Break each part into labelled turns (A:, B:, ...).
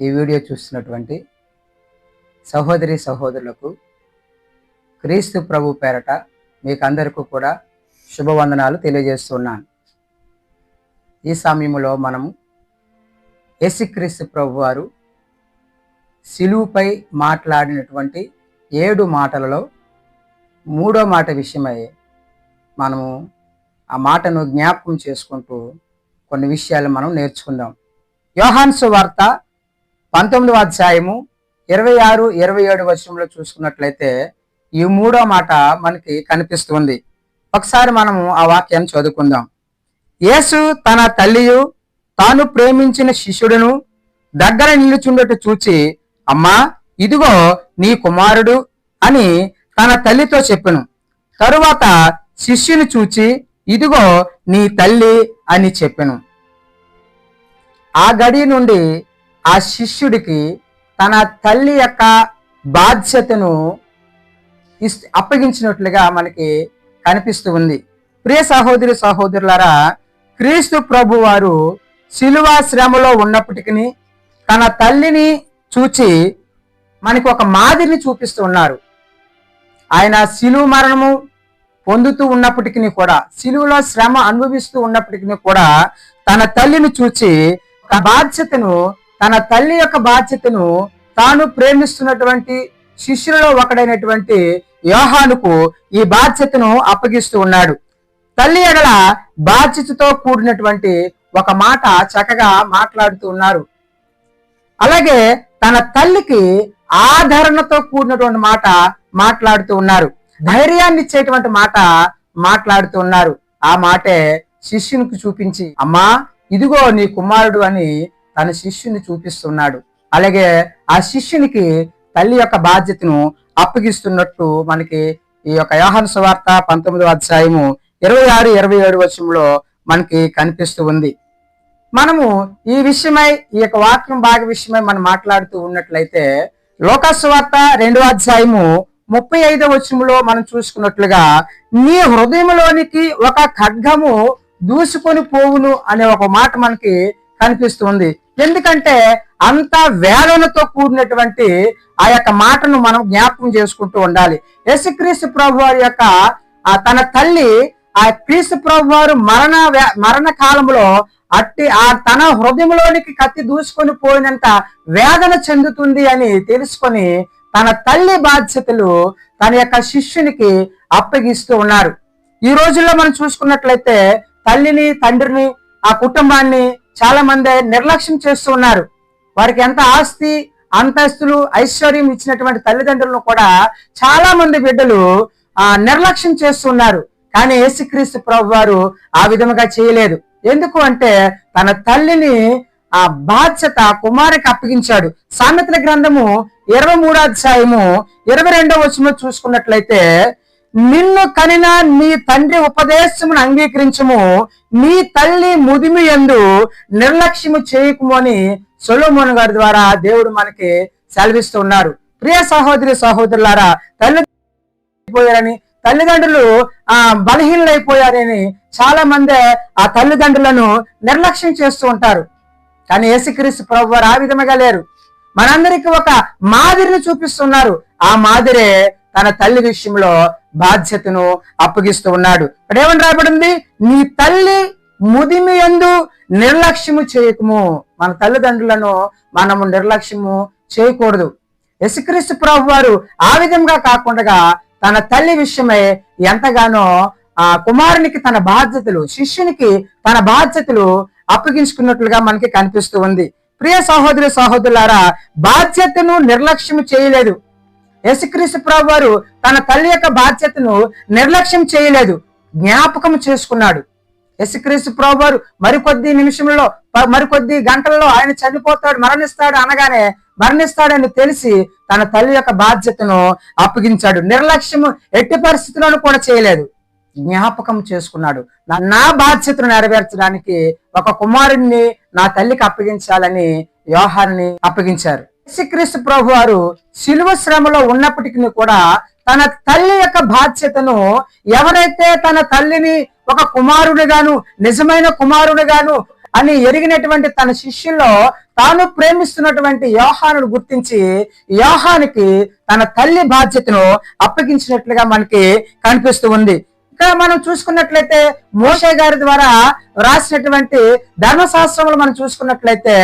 A: ఈ వీడియో చూస్తున్నటువంటి సహోదరి సహోదరులకు క్రీస్తు ప్రభు పేరట మీకు అందరికీ కూడా శుభవందనాలు తెలియజేస్తున్నాను. ఈ సమయంలో మనము యేసుక్రీస్తు ప్రభు వారు సిలువుపై మాట్లాడినటువంటి ఏడు మాటలలో మూడో మాట విషయమై మనము ఆ మాటను జ్ఞాపకం చేసుకుంటూ కొన్ని విషయాలు మనం నేర్చుకుందాం. యోహాన్సు వార్త పంతొమ్మిదవ అధ్యాయము ఇరవై ఆరు ఇరవై ఏడు వర్షంలో చూసుకున్నట్లయితే ఈ మూడో మాట మనకి కనిపిస్తుంది. ఒకసారి మనము ఆ వాక్యాన్ని చదువుకుందాం. యేసు తన తల్లియు తాను ప్రేమించిన శిష్యుడును దగ్గర నిలుచుండట చూచి అమ్మా ఇదిగో నీ కుమారుడు అని తన తల్లితో చెప్పెను. తరువాత శిష్యుని చూచి ఇదిగో నీ తల్లి అని చెప్పెను. ఆ గడి నుండి ఆ శిష్యుడికి తన తల్లి యొక్క బాధ్యతను ఇస్- అప్పగించినట్లుగా మనకి కనిపిస్తూ ఉంది. ప్రియ సహోదరి సహోదరులారా క్రీస్తు ప్రభు వారు శిలువా శ్రమలో ఉన్నప్పటికీ తన తల్లిని చూచి మనకి ఒక మాదిరిని చూపిస్తూ ఉన్నారు. ఆయన శిలువ మరణము పొందుతూ ఉన్నప్పటికీ కూడా శిలువలో శ్రమ అనుభవిస్తూ ఉన్నప్పటికీ కూడా తన తల్లిని చూచి ఒక బాధ్యతను తన తల్లి యొక్క బాధ్యతను తాను ప్రేమిస్తున్నటువంటి శిష్యులలో ఒకడైనటువంటి యోహానుకు ఈ బాధ్యతను అప్పగిస్తూ ఉన్నాడు. తల్లి ఎడల బాధ్యతతో కూడినటువంటి ఒక మాట చక్కగా మాట్లాడుతూ ఉన్నారు. అలాగే తన తల్లికి ఆదరణతో కూడినటువంటి మాట మాట్లాడుతూ ఉన్నారు. ధైర్యాన్ని ఇచ్చేటువంటి మాట మాట్లాడుతూ ఉన్నారు. ఆ మాటే శిష్యునికి చూపించి అమ్మా ఇదిగో నీ కుమారుడు అని తన శిష్యుని చూపిస్తున్నాడు. అలాగే ఆ శిష్యునికి తల్లి యొక్క బాధ్యతను అప్పగిస్తున్నట్టు మనకి ఈ యొక్క యోహన్ సువార్త పంతొమ్మిదవ అధ్యాయము ఇరవై ఆరు ఇరవై ఏడు వర్షంలో మనకి కనిపిస్తూ ఉంది. మనము ఈ విషయమై ఈ యొక్క వాక్యం భాగ విషయమై మనం మాట్లాడుతూ ఉన్నట్లయితే లోకస్వార్త రెండవ అధ్యాయము ముప్పై ఐదవ వచ్చంలో మనం చూసుకున్నట్లుగా నీ హృదయంలోనికి ఒక ఖడ్గము దూసుకొని పోవును అనే ఒక మాట మనకి కనిపిస్తుంది ఎందుకంటే అంత వేదనతో కూడినటువంటి ఆ యొక్క మాటను మనం జ్ఞాపకం చేసుకుంటూ ఉండాలి. యేసుక్రీస్తు ప్రభు వారి యొక్క తన తల్లి ఆ క్రీస్తు ప్రభు వారు మరణ మరణ కాలంలో అట్టి ఆ తన హృదయంలోనికి కత్తి దూసుకొని పోయినంత వేదన చెందుతుంది అని తెలుసుకొని తన తల్లి బాధ్యతలు తన యొక్క శిష్యునికి అప్పగిస్తూ ఉన్నారు. ఈ రోజుల్లో మనం చూసుకున్నట్లయితే తల్లిని తండ్రిని ఆ కుటుంబాన్ని చాలా మంది నిర్లక్ష్యం చేస్తూ ఉన్నారు. వారికి ఎంత ఆస్తి అంతస్తులు ఐశ్వర్యం ఇచ్చినటువంటి తల్లిదండ్రులను కూడా చాలా మంది బిడ్డలు ఆ నిర్లక్ష్యం చేస్తున్నారు కానీ యేసుక్రీస్తు ప్రభు వారు ఆ విధముగా చేయలేదు. ఎందుకు అంటే తన తల్లిని ఆ బాధ్యత కుమారికి అప్పగించాడు. సామెతల గ్రంథము ఇరవై మూడో అధ్యాయము ఇరవై రెండో వచనంలో చూసుకున్నట్లయితే నిన్ను కనిన నీ తండ్రి ఉపదేశమును అంగీకరించము. నీ తల్లి ముదిమి ఎందు నిర్లక్ష్యము చేయకుము అని సొలోమోన్ గారి ద్వారా దేవుడు మనకి సెలవిస్తూ ఉన్నారు. ప్రియ సహోదరి సహోదరులారా తల్లి అయిపోయారని తల్లిదండ్రులు ఆ బలహీనలైపోయారని చాలా మంది ఆ తల్లిదండ్రులను నిర్లక్ష్యం చేస్తూ ఉంటారు. కానీ యేసుక్రీస్తు ప్రభు వారు ఆ విధముగా లేరు. మనందరికి ఒక మాదిరిని చూపిస్తున్నారు. ఆ మాదిరే తన తల్లి విషయంలో బాధ్యతను అప్పగిస్తూ ఉన్నాడు. ఇక్కడ ఏమని రాబడింది నీ తల్లి ముదిమి ఎందు నిర్లక్ష్యము చేయకము. మన తల్లిదండ్రులను మనము నిర్లక్ష్యము చేయకూడదు. యశుక్రీస్తు ప్రభు వారు ఆ విధంగా కాకుండా తన తల్లి విషయమై ఎంతగానో ఆ కుమారునికి తన బాధ్యతలు శిష్యునికి తన బాధ్యతలు అప్పగించుకున్నట్లుగా మనకి కనిపిస్తూ ఉంది. ప్రియ సహోదరి సహోదరులారా బాధ్యతను నిర్లక్ష్యం చేయలేదు. యేసుక్రీస్తు ప్రభు వారు తన తల్లి యొక్క బాధ్యతను నిర్లక్ష్యం చేయలేదు జ్ఞాపకం చేసుకున్నాడు. యేసుక్రీస్తు ప్రభు వారు మరికొద్ది నిమిషంలో మరికొద్ది గంటల్లో ఆయన చనిపోతాడు మరణిస్తాడు అనగానే మరణిస్తాడని తెలిసి తన తల్లి యొక్క బాధ్యతను అప్పగించాడు. నిర్లక్ష్యము ఎట్టి పరిస్థితులను కూడా చేయలేదు. జ్ఞాపకం చేసుకున్నాడు. నా- నా బాధ్యతను నెరవేర్చడానికి ఒక కుమారుణ్ణి నా తల్లికి అప్పగించాలని వ్యవహారాన్ని అప్పగించారు. యేసుక్రీస్తు ప్రభు వారు శిలువ శ్రమలో ఉన్నప్పటికీ కూడా తన తల్లి యొక్క బాధ్యతను ఎవరైతే తన తల్లిని ఒక కుమారునిగాను నిజమైన కుమారునిగాను అని ఎరిగినటువంటి తన శిష్యుల్లో తాను ప్రేమిస్తున్నటువంటి యోహానుడు గుర్తించి యోహానికి తన తల్లి బాధ్యతను అప్పగించినట్లుగా మనకి కనిపిస్తూ ఉంది. ఇక్కడ మనం చూసుకున్నట్లయితే మోషే గారి ద్వారా రాసినటువంటి ధర్మశాస్త్రములు మనం చూసుకున్నట్లయితే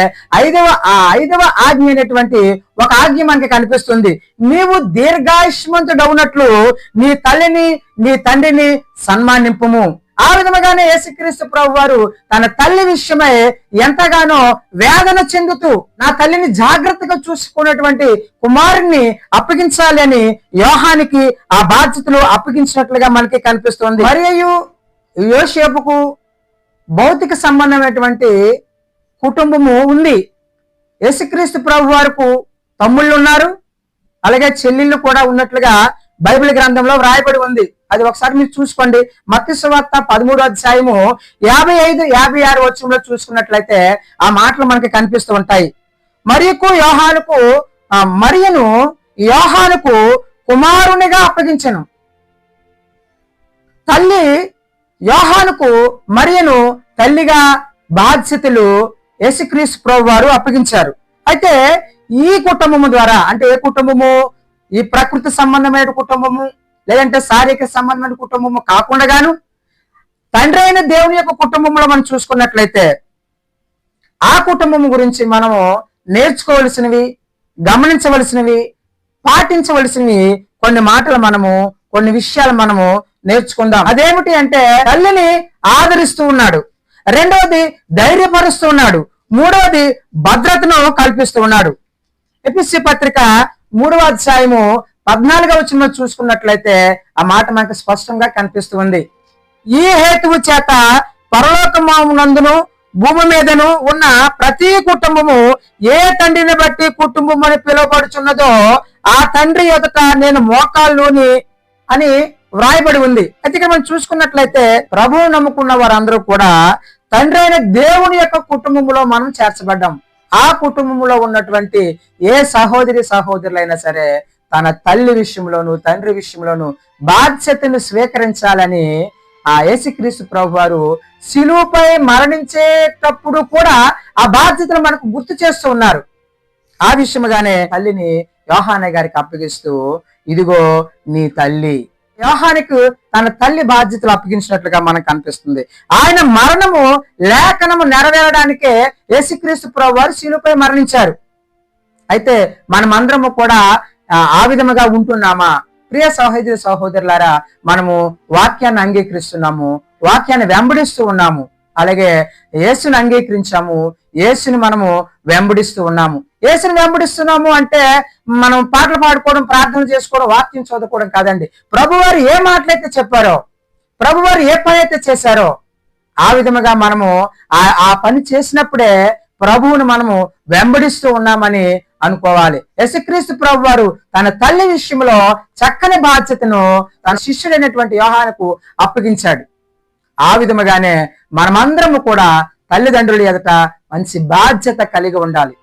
A: ఐదవ ఆ ఐదవ ఆజ్ఞ అనేటువంటి ఒక ఆజ్ఞ మనకి కనిపిస్తుంది. నీవు దీర్ఘాయుష్మంతుడవునట్లు నీ తల్లిని నీ తండ్రిని సన్మానింపుము. ఆ విధముగానే యేసుక్రీస్తు ప్రభు వారు తన తల్లి విషయమై ఎంతగానో వేదన చెందుతూ నా తల్లిని జాగ్రత్తగా చూసుకున్నటువంటి కుమారుణ్ణి అప్పగించాలి అని యోహానికి ఆ బాధ్యతలు అప్పగించినట్లుగా మనకి కనిపిస్తుంది. మరియు యోసేపుకు భౌతిక సంబంధమైనటువంటి కుటుంబము ఉంది. యేసుక్రీస్తు ప్రభు వారికి తమ్ముళ్ళు ఉన్నారు అలాగే చెల్లెళ్ళు కూడా ఉన్నట్లుగా బైబిల్ గ్రంథంలో వ్రాయబడి ఉంది. అది ఒకసారి మీరు చూసుకోండి. మత్తి సువార్త పదమూడు అధ్యాయము యాభై ఐదు యాభై ఆరు వచ్చంలో చూసుకున్నట్లయితే ఆ మాటలు మనకి కనిపిస్తూ ఉంటాయి. మరియుకు యోహానుకు మరియను యోహానుకు కుమారునిగా అప్పగించను. తల్లి యోహానుకు మరియను తల్లిగా బాధ్యతలు యేసుక్రీస్తు ప్రభు వారు అప్పగించారు. అయితే ఈ కుటుంబము ద్వారా అంటే ఏ కుటుంబము? ఈ ప్రకృతి సంబంధమైన కుటుంబము? లేదంటే శారీరక సంబంధమైన కుటుంబము కాకుండా గాను తండ్రి అయిన దేవుని యొక్క కుటుంబంలో మనం చూసుకున్నట్లయితే ఆ కుటుంబం గురించి మనము నేర్చుకోవలసినవి గమనించవలసినవి పాటించవలసినవి కొన్ని మాటలు మనము కొన్ని విషయాలు మనము నేర్చుకుందాం. అదేమిటి అంటే తల్లిని ఆదరిస్తూ ఉన్నాడు. రెండవది ధైర్యపరుస్తూ ఉన్నాడు. మూడవది భద్రతను కల్పిస్తూ ఉన్నాడు. ఎపిసి పత్రిక మూడవ అధ్యాయము పద్నాలుగవ వచ్చిన చూసుకున్నట్లయితే ఆ మాట మనకు స్పష్టంగా కనిపిస్తుంది ఈ హేతువు చేత పరలోకమామునందును భూమి మీదను ఉన్న ప్రతి కుటుంబము ఏ తండ్రిని బట్టి కుటుంబం అని పిలువబడుచున్నదో ఆ తండ్రి ఎదుట నేను మోకాళ్ళుని అని వ్రాయబడి ఉంది. అయితే మనం చూసుకున్నట్లయితే ప్రభువు నమ్ముకున్న వారందరూ కూడా తండ్రి అయిన దేవుని యొక్క కుటుంబంలో మనం చేర్చబడ్డాం. ఆ కుటుంబంలో ఉన్నటువంటి ఏ సహోదరి సహోదరులైనా సరే తన తల్లి విషయంలోను తండ్రి విషయంలోను బాధ్యతను స్వీకరించాలని ఆ యేసుక్రీస్తు ప్రభు వారు శిలువుపై మరణించేటప్పుడు కూడా ఆ బాధ్యతను మనకు గుర్తు చేస్తూ ఉన్నారు. ఆ విషయముగానే తల్లిని యోహానే గారికి అప్పగిస్తూ ఇదిగో నీ తల్లి. యోహానికి తన తల్లి బాధ్యతలు అప్పగించినట్లుగా మనకు కనిపిస్తుంది. ఆయన మరణము లేఖనము నెరవేరడానికే యేసుక్రీస్తు ప్రభు వారు శిలుపై మరణించారు. అయితే మనమందరము కూడా ఆ, ఆ విధముగా ఉంటున్నామా? ప్రియ సహోదరి సహోదరులారా మనము వాక్యాన్ని అంగీకరిస్తున్నాము వాక్యాన్ని వెంబడిస్తూ ఉన్నాము. అలాగే యేసుని అంగీకరించాము యేసుని మనము వెంబడిస్తూ ఉన్నాము. యేసుని వెంబడిస్తున్నాము అంటే మనం పాటలు పాడుకోవడం ప్రార్థన చేసుకోవడం వాక్యం చదువుకోవడం కాదండి. ప్రభువారు ఏ మాటలైతే చెప్పారో ప్రభువారు ఏ పని అయితే చేశారో ఆ విధముగా మనము ఆ ఆ పని చేసినప్పుడే ప్రభువును మనము వెంబడిస్తూ ఉన్నామని అనుకోవాలి. యశక్రీస్తు ప్రభు వారు తన తల్లి విషయంలో చక్కని బాధ్యతను తన శిష్యుడైనటువంటి యోహానుకు అప్పగించాడు. ఆ విధముగానే మనమందరము కూడా తల్లిదండ్రుల ఎదుట మంచి బాధ్యత కలిగి ఉండాలి.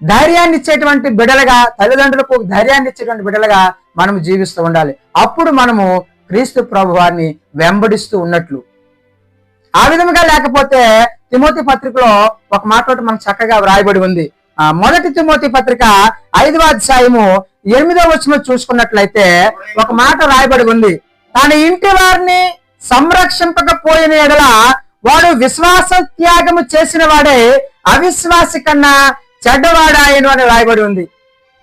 A: ధైర్యాన్ని ఇచ్చేటువంటి బిడలుగా తల్లిదండ్రులకు ధైర్యాన్ని ఇచ్చేటువంటి బిడలుగా మనం జీవిస్తూ ఉండాలి. అప్పుడు మనము క్రీస్తు ప్రభు వారిని వెంబడిస్తూ ఉన్నట్లు. ఆ విధముగా లేకపోతే తిమోతి పత్రికలో ఒక మాట మనం చక్కగా వ్రాయబడి ఉంది. మొదటి తిమోతి పత్రిక ఐదవ అధ్యాయము ఎనిమిదవ వచ్చిన చూసుకున్నట్లయితే ఒక మాట రాయబడి ఉంది. తన ఇంటి వారిని సంరక్షింపకపోయిన ఎడల వాడు విశ్వాస త్యాగము చేసిన వాడే అవిశ్వాసి కన్నా చెడ్డవాడాయను అని రాయబడి ఉంది.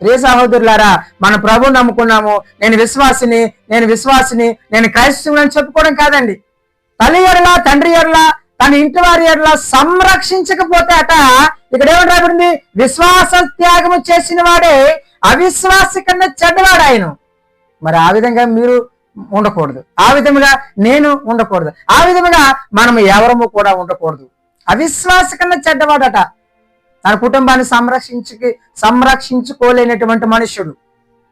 A: ప్రియ సహోదరులారా మన ప్రభు నమ్ముకున్నాము. నేను విశ్వాసిని నేను విశ్వాసిని నేను క్రైస్తవుని అని చెప్పుకోవడం కాదండి. తల్లి ఎడలా తండ్రి ఎడలా తన ఇంటి వారి ఎడల సంరక్షించకపోతే అట ఇక్కడ ఏమని రాబడింది విశ్వాస త్యాగము చేసిన వాడే అవిశ్వాసి కన్నా చెడ్డవాడు ఆయన మరి ఆ విధంగా మీరు ఉండకూడదు. ఆ విధముగా నేను ఉండకూడదు. ఆ విధముగా మనము ఎవరము కూడా ఉండకూడదు. అవిశ్వాస కన్నా చెడ్డవాడట. తన కుటుంబాన్ని సంరక్షించి సంరక్షించుకోలేనటువంటి మనుషుడు.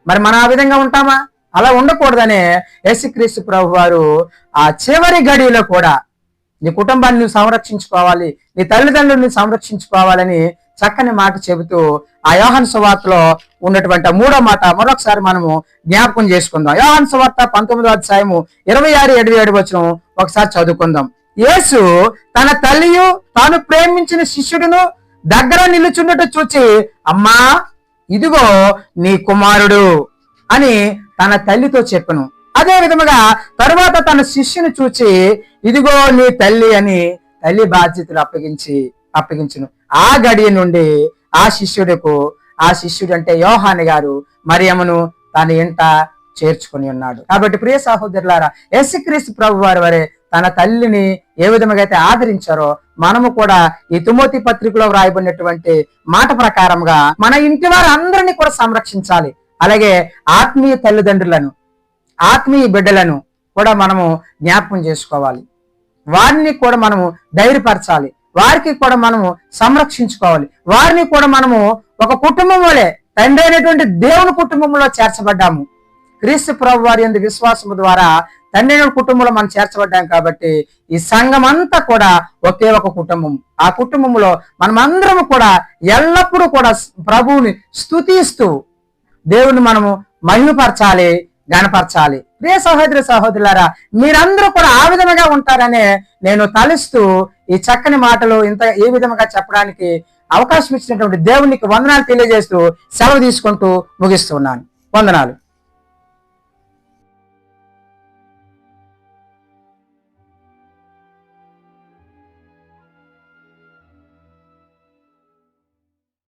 A: మరి మనం ఆ విధంగా ఉంటామా? అలా ఉండకూడదనే యేసుక్రీస్తు ప్రభు వారు ఆ చివరి గడిలో కూడా నీ కుటుంబాన్ని నువ్వు సంరక్షించుకోవాలి నీ తల్లిదండ్రులను సంరక్షించుకోవాలని చక్కని మాట చెబుతూ ఆ యోహన్ సువార్తలో ఉన్నటువంటి మూడో మాట మరొకసారి మనము జ్ఞాపకం చేసుకుందాం. యోహన్ సువార్త పంతొమ్మిదో అధ్యాయము ఇరవై ఆరు ఇరవై ఏడు వచ్చిన ఒకసారి చదువుకుందాం. యేసు తన తల్లియు తాను ప్రేమించిన శిష్యుడును దగ్గర నిలుచున్నట్టు చూచి అమ్మా ఇదిగో నీ కుమారుడు అని తన తల్లితో చెప్పను. అదే విధముగా తరువాత తన శిష్యుని చూచి ఇదిగో నీ తల్లి అని తల్లి బాధ్యతలు అప్పగించి అప్పగించును. ఆ గడియ నుండి ఆ శిష్యుడుకు ఆ శిష్యుడు అంటే యోహాని గారు మరియమ్మను తన ఇంట చేర్చుకుని ఉన్నాడు. కాబట్టి ప్రియ సహోదరులారా యేసుక్రీస్తు ప్రభు వారి వారే తన తల్లిని ఏ విధముగా అయితే ఆదరించారో మనము కూడా ఈ తుమోతి పత్రికలో వ్రాయబడినటువంటి మాట ప్రకారంగా మన ఇంటి వారు అందరినీ కూడా సంరక్షించాలి. అలాగే ఆత్మీయ తల్లిదండ్రులను ఆత్మీయ బిడ్డలను కూడా మనము జ్ఞాపకం చేసుకోవాలి. వారిని కూడా మనము ధైర్యపరచాలి. వారికి కూడా మనము సంరక్షించుకోవాలి. వారిని కూడా మనము ఒక కుటుంబం వలె తండ్రి అయినటువంటి దేవుని కుటుంబంలో చేర్చబడ్డాము. క్రీస్తు ప్రభు వారి యందు విశ్వాసము ద్వారా తండ్రి కుటుంబంలో మనం చేర్చబడ్డాం కాబట్టి ఈ సంఘం అంతా కూడా ఒకే ఒక కుటుంబం. ఆ కుటుంబంలో మనమందరం కూడా ఎల్లప్పుడూ కూడా ప్రభువుని స్థుతిస్తూ దేవుని మనము మహిమపరచాలి. గణపరచాలి. ప్రియ సహోదరి సహోదరులారా మీరందరూ కూడా ఆ విధముగా ఉంటారనే నేను తలుస్తూ ఈ చక్కని మాటలు ఇంత ఏ విధముగా చెప్పడానికి అవకాశం ఇచ్చినటువంటి దేవునికి వందనాలు తెలియజేస్తూ సెలవు తీసుకుంటూ ముగిస్తున్నాను. వందనాలు.